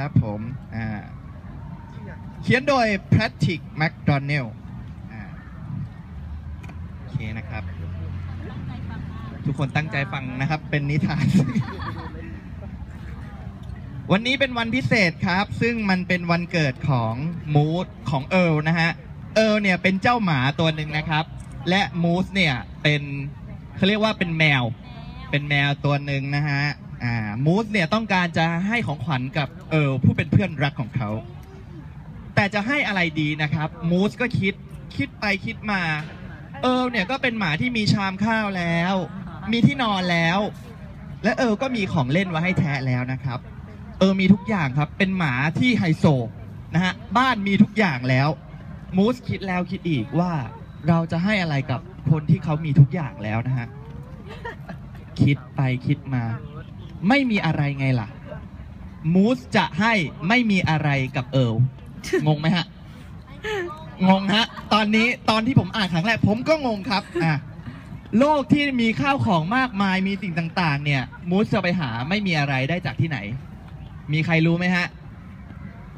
นะครับผมเขียนโดย Patrick McDonnell โอเคนะครับ ทุกคนตั้งใจฟังนะครับ เป็นนิทาน วันนี้เป็นวันพิเศษครับ ซึ่งมันเป็นวันเกิดของมูสของเอิร์ลนะฮะ เอิร์ลเนี่ยเป็นเจ้าหมาตัวหนึ่งนะครับ และมูสเนี่ยเป็นเขาเรียกว่าเป็นแมว เป็นแมวตัวหนึ่งนะฮะ อ่ามูสเนี่ยต้องการจะให้ของขวัญกับเอิร์ผู้เป็นเพื่อนรักของเขา แต่จะให้อะไรดีนะครับ มูสก็คิดคิดไปคิดมา เอิร์เนี่ยก็เป็นหมาที่มีชามข้าวแล้ว มีที่นอนแล้ว และเอิร์ก็มีของเล่นไว้ให้แทะแล้วนะครับ เออมีทุกอย่างครับ เป็นหมาที่ไฮโซนะฮะบ้านมีทุกอย่างแล้ว มูสคิดแล้วคิดอีกว่าเราจะให้อะไรกับคนที่เขามีทุกอย่างแล้วนะฮะ คิดไปคิดมา ไม่มีอะไรไงล่ะ มูสจะให้ไม่มีอะไรกับเอิร์ลงงไหมฮะ งงฮะ ตอนนี้ตอนที่ผมอ่านครั้งแรกผมก็งงครับอะโลกที่มีข้าวของมากมายมีสิ่งต่าง ๆ เนี่ย มูสจะไปหาไม่มีอะไรได้จากที่ไหน มีใครรู้ไหมฮะ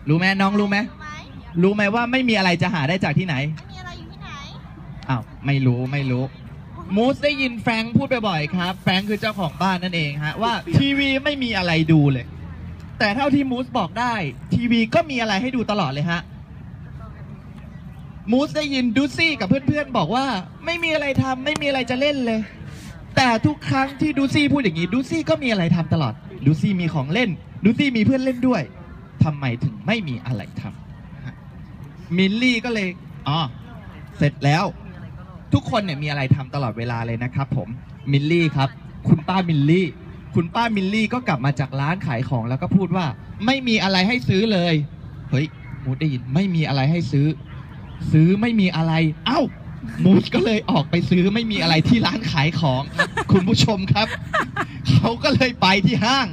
รู้ไหมน้องรู้ไหมไหมรู้ไหมว่าไม่มีอะไรจะหาได้จากที่ไหนไม่มีอะไรอยู่ที่ไหนอ้าวไม่รู้ไม่รู้ มูสได้ยินแฟรงค์พูดบ่อยๆครับ แฟรงค์คือเจ้าของบ้านนั่นเองฮะ ว่าทีวีไม่มีอะไรดูเลย แต่เท่าที่มูสบอกได้ ทีวีก็มีอะไรให้ดูตลอดเลยฮะ มูสได้ยินดูซี่กับเพื่อนๆบอกว่า ไม่มีอะไรทำไม่มีอะไรจะเล่นเลย แต่ทุกครั้งที่ดูซี่พูดอย่างนี้ดูซี่ก็มีอะไรทำตลอดดูซี่มีของเล่นดูซี่มีเพื่อนเล่นด้วยทำไมถึงไม่มีอะไรทำฮะมิลลี่ก็เลยอ๋อเสร็จแล้ว ทุกคนเนี่ยมีอะไรทำตลอดเวลาเลยนะครับผมมิลลี่ครับ คุณป้ามิลลี่ คุณป้ามิลลี่ก็กลับมาจากร้านขายของแล้วก็พูดว่า ไม่มีอะไรให้ซื้อเลยเฮ้ยมูดได้ยินไม่มีอะไรให้ซื้อ ซื้อไม่มีอะไร เอ้ามูสก็เลยออกไปซื้อไม่มีอะไรที่ร้านขายของ คุณผู้ชมครับ เขาก็เลยไปที่ห้าง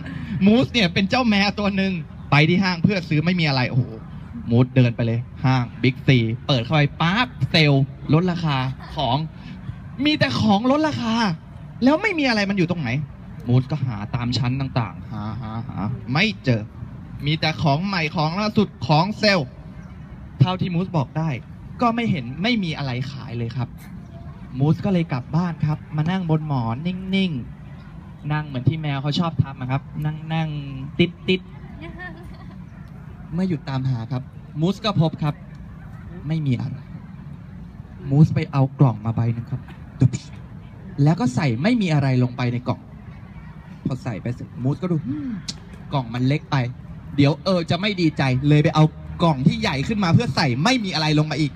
มูสเนี่ยเป็นเจ้าแมวตัวหนึ่งไปที่ห้างเพื่อซื้อไม่มีอะไรโอ้โห มูสเดินไปเลย ห้างบิ๊กซีเปิดเข้าไปปั๊บเซลล์ลดราคาของ มีแต่ของลดราคา แล้วไม่มีอะไรมันอยู่ตรงไหน มูสก็หาตามชั้นต่างๆ หาหาหาไม่เจอ มีแต่ของใหม่ของล่าสุดของเซลล์เท่าที่มูสบอกได้ ก็ไม่เห็นไม่มีอะไรขายเลยครับ มูสก็เลยกลับบ้านครับ มานั่งบนหมอนนิ่งๆ นั่งเหมือนที่แมวเขาชอบทำอะครับ นั่งนั่งติดติดเมื่อหยุดตามหาครับ มูสก็พบครับ ไม่มีอะไร มูสไปเอากล่องมาใบหนึ่งครับตุ๊บแล้วก็ใส่ไม่มีอะไรลงไปในกล่อง พอใส่ไปเสร็จมูสก็ดูกล่องมันเล็กไป เดี๋ยวเออจะไม่ดีใจเลยไปเอากล่องที่ใหญ่ขึ้นมาเพื่อใส่ไม่มีอะไรลงมาอีก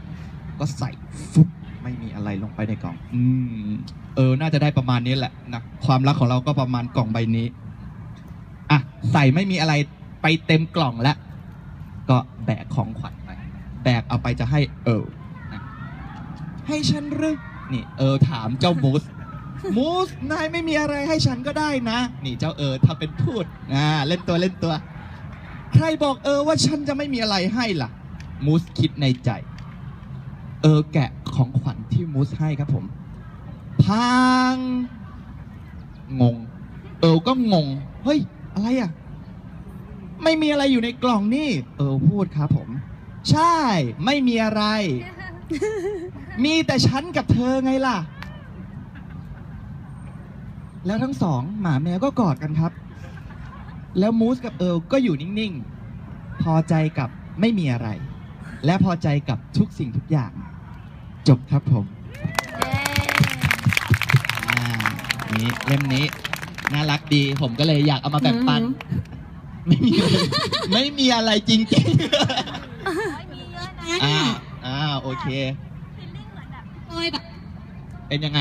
ก็ใส่ฟุบไม่มีอะไรลงไปในกล่อง อืม เออ น่าจะได้ประมาณนี้แหละนะความรักของเราก็ประมาณกล่องใบนี้ อะ ใส่ไม่มีอะไรไปเต็มกล่องแล้ว ก็แบกของขวัญไปแบกเอาไปจะให้เออให้ฉันหรือนี่เออถามเจ้ามูสมูสนายไม่มีอะไรให้ฉันก็ได้นะ นี่เจ้าเออทำเป็นพูดอ่าเล่นตัวเล่นตัว ใครบอกเออว่าฉันจะไม่มีอะไรให้ล่ะ มูสคิดในใจ เออแกะของขวัญที่มูสให้ครับผมพังงง เออก็งง เฮ้ย อะไรอะ ไม่มีอะไรอยู่ในกล่องนี่ เออพูดครับผม ใช่ ไม่มีอะไร มีแต่ฉันกับเธอไงล่ะ แล้วทั้งสอง หมาแมวก็กอดกันครับ แล้วมูสกับเอิร์ลก็อยู่นิ่งๆ พอใจกับไม่มีอะไร และพอใจกับทุกสิ่งทุกอย่าง จบครับผมอ่านี้เล่มนี้ น่ารักดี ผมก็เลยอยากเอามาแบ่งปัน ไม่มีอะไรไม่มีอะไรจริงไม่มีเยอะนะๆ อ่าอ่าโอเค ฟีลลิ่งเหมือนแบบโอ้ยแบบ เป็นยังไง